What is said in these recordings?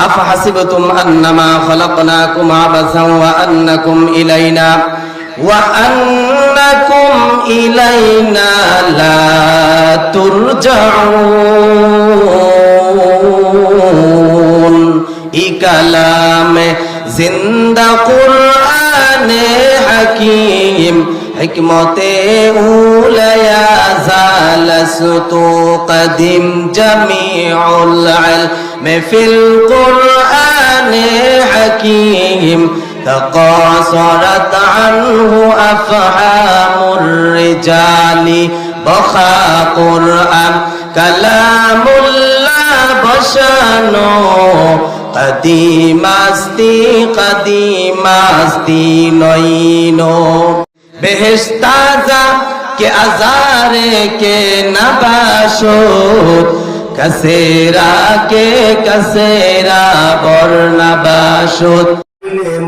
أفحسبتم أنما خلقناكم عبثا وأنكم إلينا وأنكم إلينا لا ترجعون إكلام زند قرآن حكيم حكمت أوليا زال قديم جميع العلم مثل القرآن حكيم تقاصرت عنه أفهام الرجال بخى قرآن كلام لا بشانه قديماستي قديماستي নইনো বেহেশতাজা কে আজারে কে নাবাসো কাসেরা কে কাসেরা বর্ণাবাসুত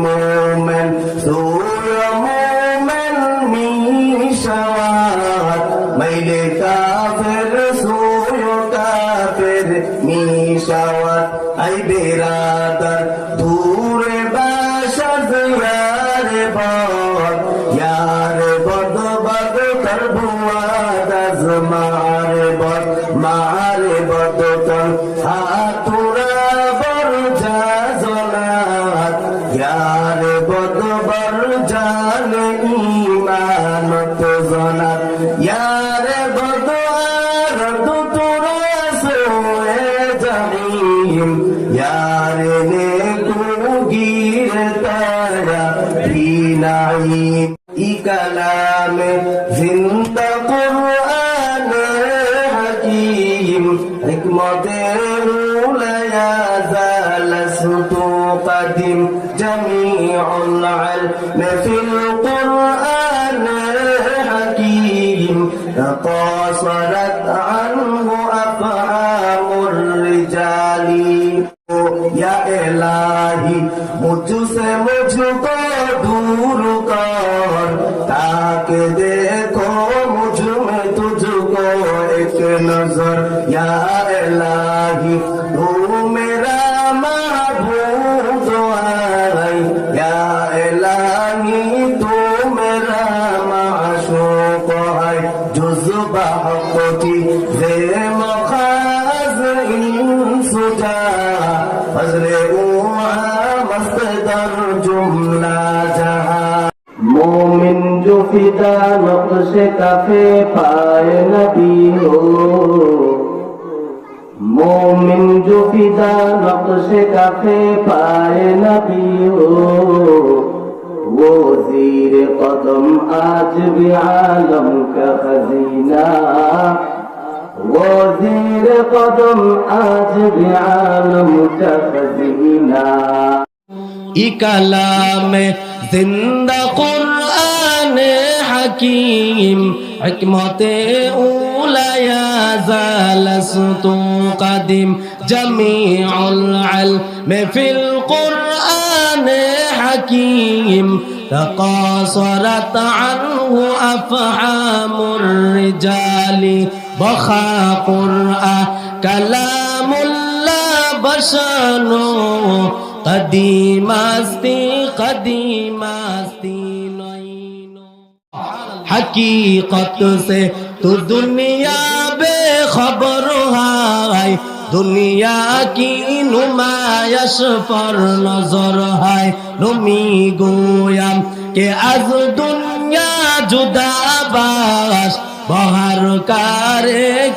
মোমেন সুর মোমেন মিশাওয়াত মাইলে কাফের ইয়ারে বদ বর জান ইমানত জনাত ইয়ারে বদ আর দুতুরা সোয়ে জামিম ইয়ারে নে কুগির তারা ফিনাইম ই কালামে জিন্দা কুরআন হাকিম হিকমতে কিছু কর দূর কর তাকে দে दर जुमला जहां मोमिन जो फिदा नक्श कफे पाए नबी हो मोमिन जो फिदा नक्श कफे पाए नबी हो वो जीर कदम आज भी आलम का खजीना वो जीर कदम आज भी आलम का खजीना کلام زندہ قرآن حکیم حکمت اولا یا زالست قدیم جميع العلم في القرآن حكيم تقاصرت عنه افعام الرجال بخا قرآن كلام اللہ بشانو কদিমাস্তি কদিমাস্তি হকীকত সে তু দুনিয়া বে খবর হাই দুনিয়া কি নুমায়স পর নজর হাই নুমি গোয়াম কে আজ দুনিয়া জুদা বাস, বহার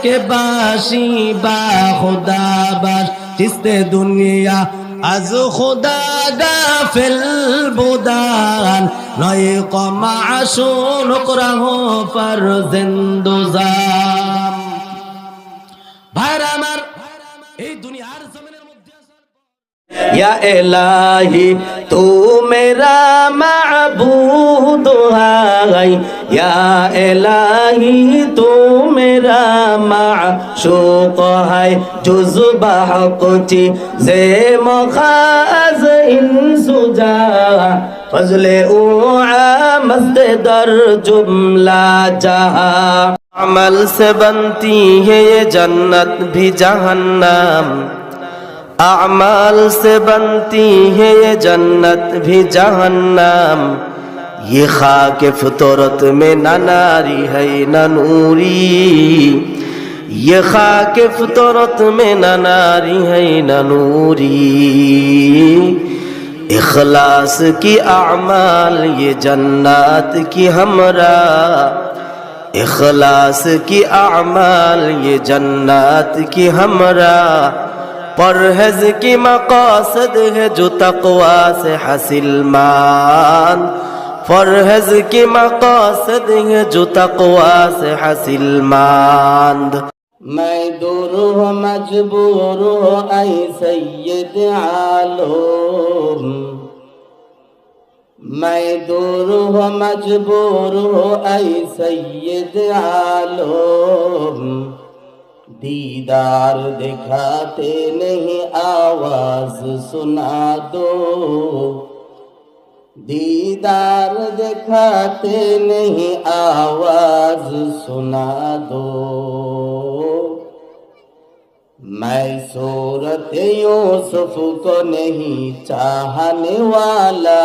কে বাসি বা খুদা বাস। চিস্তে দুনিয়া আজ খুদা গাফিল বুদান নয় কমা আসুন করাহ পর জিন্দুজাম ভাইরা আমার এই দুনিয়া یا الہی تو میرا معبود ہے یا الہی تو میرا معشوق ہے جز بحق چیزے مخاز انسو جا فضل اوعا مست در جملہ جہاں عمل سے بنتی ہے یہ جنت بھی جہنم اعمال سے بنتی ہے یہ جنت بھی جہنم۔ یہ خاک فطرت میں نہ ناری ہے، نہ نوری۔ یہ خاک فطرت میں نہ ناری ہے، نہ نوری۔ اخلاص کی اعمال، یہ جنات کی ہمرا۔ اخلاص کی اعمال، یہ جنات کی ہمرا۔ پرہز کی مقاصد ہے جو تقوا سے حاصل مان فرحز کی مقاصد ہیں جو تقوا سے حاصل ماند میں دور ہوں مجبور ہوں اے سید عالم میں دور ہوں مجبور ہوں اے سید عالم دیدار دکھاتے نہیں، آواز سنا دو۔ دیدار دکھاتے نہیں، آواز سنا دو۔ میں صورت یوسف کو نہیں چاہنے والا۔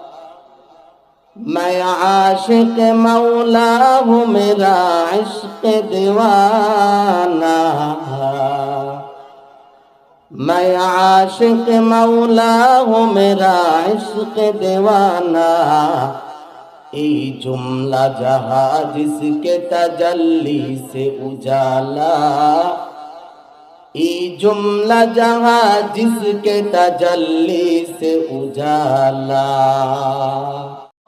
میں عاشق مولا ہوں میرا عشق دیوانہ میں عاشق مولا ہوں میرا عشق دیوانہ এই জুমলা যাহা জিসকে তাজাল্লি সে উজালা এই জুমলা যাহা জিসকে তাজাল্লি সে উজালা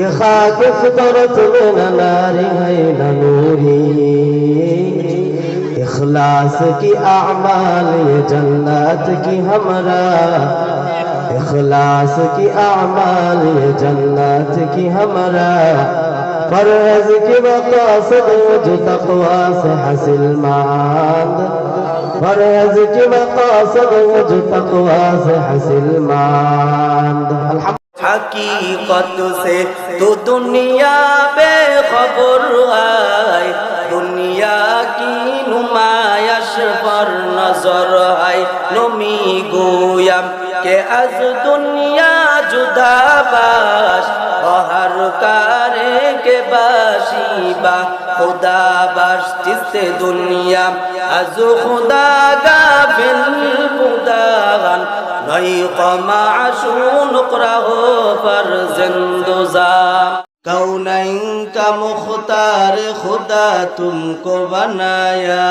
یہ خاک فطرت میں نہ ناری ہے نہ نوری اخلاص کی اعمال یہ جنت کی ہمرا اخلاص کی اعمال یہ جنت کی ہمرا فرض کی مقاصد جو تقوا سے حاصل ماند فرض کی مقاصد جو تقوا سے حاصل ماند हकीकत से तो दुनिया बेखबर है दुनिया की नुमायश पर नजर है नमी गोयम के अज दुनिया जुदा बाश हर कारे के बाशीबा खुदा बाश जिससे दुनिया अज खुदा गाफिल बुदागन नई कमाशून हो पर जिंदुजा कौनैन का मुख्तार खुदा तुमको बनाया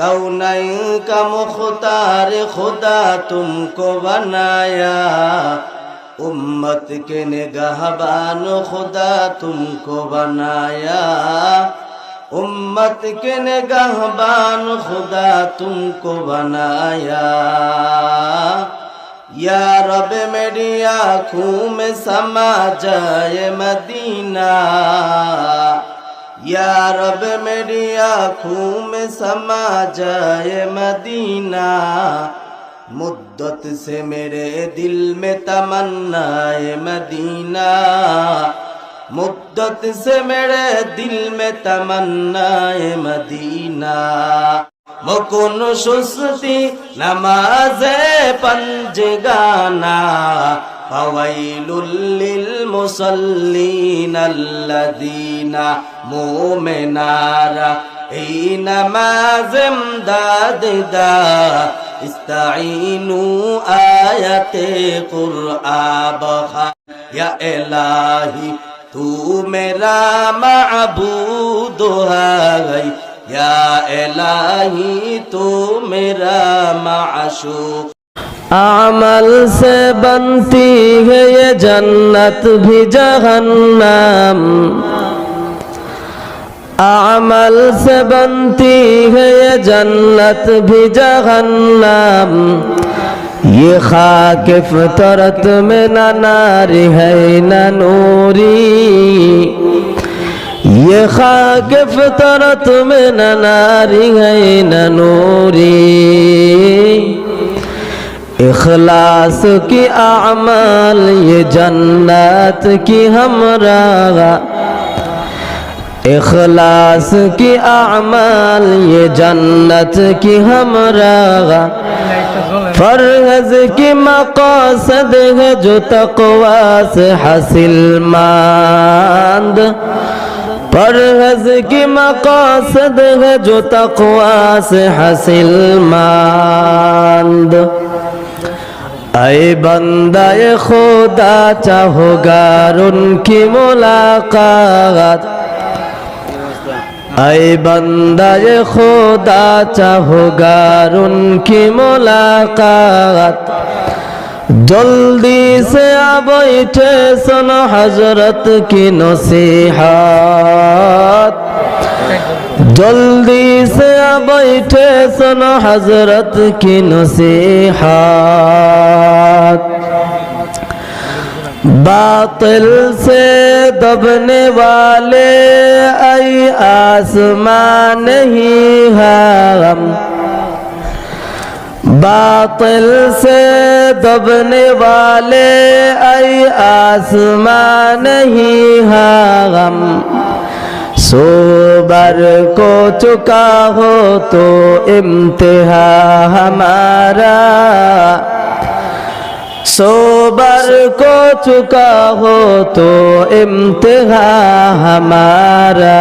कौनैन का मुख्तार खुदा तुमको बनाया उम्मत के निगहबान खुदा तुमको बनाया उम्मत के निगहबान खुदा तुमको बनाया या रब मेरी आँखों में समा जाए मदीना या रब मेरी आँखों में समा जाए मदीना मुद्दत से मेरे दिल में तमन्नाए मदीना मुद्दत से मेरे दिल में तमन्नाए मदीना मुकुन सुस्ती नमाजे पंज गाना फवैलुल मुसल्लीन अल्लदीन मोमिनारा ई नमाज ইস্তাইনু আয়াতে কুরআবহা ইয়া এলাহি, তু মেরা মাবুদ হাই। এলাহি, তু মেরা মাশুক আমল সে বন্তি হে জন্নত ভি জহন্নাম। عمل سے بنتی ہے یہ جنت بھی جہنم۔ یہ خاک فطرت میں نہ ناری ہے، نہ نوری۔ یہ خاک فطرت میں نہ ناری ہے، نہ نوری۔ اخلاص کی اعمال، یہ جنت کی ہمراہ۔ اخلاص کی اعمال یہ جنت کی ہمراہ فرض کی مقاصد ہے جو تقوا سے حاصل ماند پرہز کی مقاصد ہے جو تقوا سے حاصل ماند اے بندہ خدا چاہو گار ان کی ملاقات اے بندہ خدا چاہو گار ان کی ملاقات جلدی سے بیٹھے سن حضرت کی نصیحات جلدی سے بیٹھے سن حضرت کی نصیحات باطل سے دبنے والے ای آسمان نہیں ہم باطل سے دبنے والے ای آسمان نہیں ہم سوبر کو چکا ہو تو امتحا ہمارا۔ सोबर को चुका हो तो इम्तिहा हमारा